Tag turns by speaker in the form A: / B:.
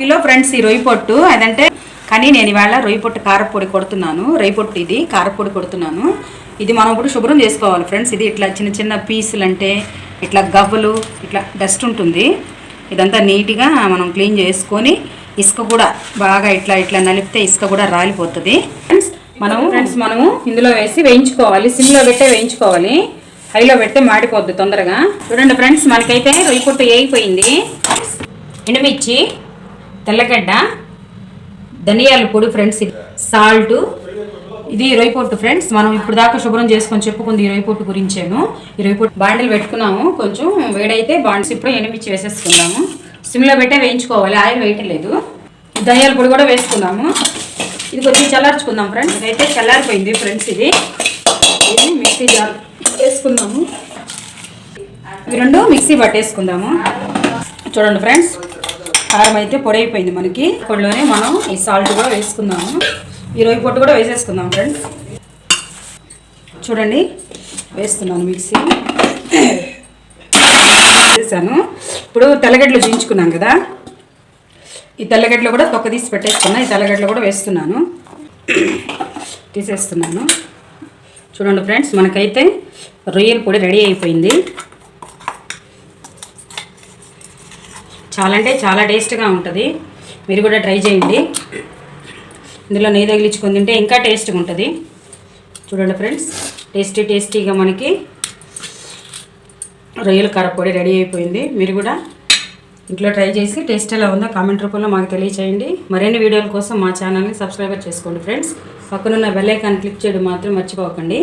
A: Kilo friends ఈ రొయ్యి పొట్టు. అదంటే కానీ నేను ఇవాళ రొయ్యి పొట్టు కారపొడి కొడుతున్నాను. రొయ్యి పొట్టు ఇది కారపొడి కొడుతున్నాను. ఇది మనం ఇప్పుడు శుభ్రం చేసుకోవాలి ఫ్రెండ్స్. ఇది ఇట్లా చిన్న చిన్న పీసులు అంటే ఇట్లా గవ్వలు ఇట్లా డస్ట్ ఉంటుంది. ఇదంతా నీట్గా మనం క్లీన్ చేసుకొని ఇసుక కూడా బాగా ఇట్లా ఇట్లా నలిపితే ఇసుక కూడా రాలిపోతుంది. ఫ్రెండ్స్ మనము ఫ్రెండ్స్ మనము ఇందులో వేసి వేయించుకోవాలి. సిమ్లో పెట్టే వేయించుకోవాలి. హైలో పెడితే మాడిపోద్ది తొందరగా. చూడండి ఫ్రెండ్స్ మనకైతే రొయ్యి పొట్టు వేగిపోయింది. ఎండుమిర్చి తెల్లగడ్డ ధనియాల పొడి ఫ్రెండ్స్ ఇది. సాల్ట్. ఇది ఇరవై పొట్టు ఫ్రెండ్స్. మనం ఇప్పుడు దాకా శుభ్రం చేసుకొని చెప్పుకుంది ఈ పొట్టు గురించేను. ఈ పొట్టు బాండిల్ పెట్టుకున్నాము. కొంచెం వేడైతే బాండ్స్ ఇప్పుడు ఎనిమిది వేసేసుకుందాము. సిమ్లో పెట్టే వేయించుకోవాలి. ఆయిల్ వేయట్లేదు. ధనియాల పొడి కూడా వేసుకుందాము. ఇది కొంచెం చల్లార్చుకుందాం ఫ్రెండ్స్. అయితే చల్లారిపోయింది ఫ్రెండ్స్ ఇది. ఇది మిక్సీ జార్ వేసుకుందాము. ఇవి రెండు మిక్సీ పట్టేసుకుందాము. చూడండి ఫ్రెండ్స్. కారం అయితే పొడి అయిపోయింది మనకి. పొడిలోనే మనం ఈ సాల్ట్ కూడా వేసుకుందాము. ఈ రొయ్యి పొట్టు కూడా వేసేసుకుందాం ఫ్రెండ్స్. చూడండి వేస్తున్నాను మిక్సీ. వేసాను. ఇప్పుడు తెల్లగడ్డలు చూయించుకున్నాం కదా. ఈ తెల్లగడ్డలు కూడా తొక్క తీసి పెట్టేసుకున్నా. ఈ తెల్లగడ్డలు కూడా వేస్తున్నాను. తీసేస్తున్నాను. చూడండి ఫ్రెండ్స్ మనకైతే రొయ్యల పొడి రెడీ అయిపోయింది. చాలా అంటే చాలా టేస్ట్గా ఉంటుంది. మీరు కూడా ట్రై చేయండి. ఇందులో నెయ్యి తగిలించుకొని తింటే ఇంకా టేస్ట్గా ఉంటుంది. చూడండి ఫ్రెండ్స్ టేస్టీ టేస్టీగా మనకి రొయ్యల కారపొడి రెడీ అయిపోయింది. మీరు కూడా ఇంట్లో ట్రై చేసి టేస్ట్ ఎలా ఉందో కామెంట్ రూపంలో మాకు తెలియచేయండి. మరిన్ని వీడియోల కోసం మా ఛానల్ని సబ్స్క్రైబర్ చేసుకోండి ఫ్రెండ్స్ పక్కనున్న బెల్ ఐకాన్ క్లిక్ చేయడం మాత్రం మర్చిపోకండి.